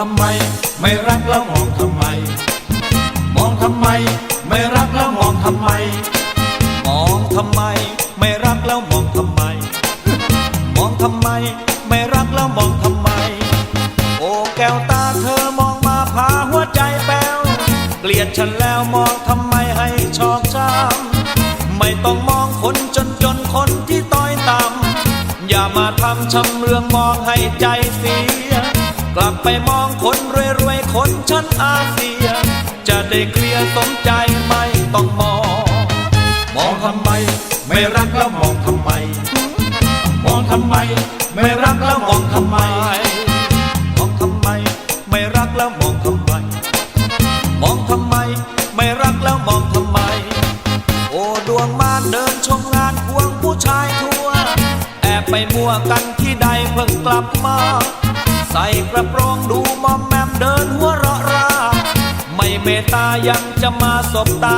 ทำไม ไม่รักแล้วมองทำไม มองทำไม ไม่รักแล้วมองทำไม มองทำไม ไม่รักแล้วมองทำไม มองทำไม ไม่รักแล้วมองทำไม โอ้แก้วตาเธอมองมาพาหัวใจแป้วเกลียดฉันแล้วมองทำไมให้ชอกช้ำไม่ต้องมองคนจนจนคนที่ต้อยต่ำอย่ามาทำชำเรืองมองให้ใจเสีย กลับไปมองคนรวยรวยๆคนชั้นอาเซีย จะได้เคลียร์สมใจไม่ต้องมอง มองทำไม ไม่รักแล้วมองทำไม มองทำไม ไม่รักแล้วมองทำไม มองทำไม ไม่รักแล้วมองทำไม มองทำไม ไม่รักแล้วมองทำไม โอ้ดวงมาเดินชมงานควงผู้ชายทั่ว แอบไปมั่วกันที่ใดเพิ่งกลับมา ใส่กระโปรงดูมอมแมมเดินหัวเราะราไม่เมตตายังจะมาสบตา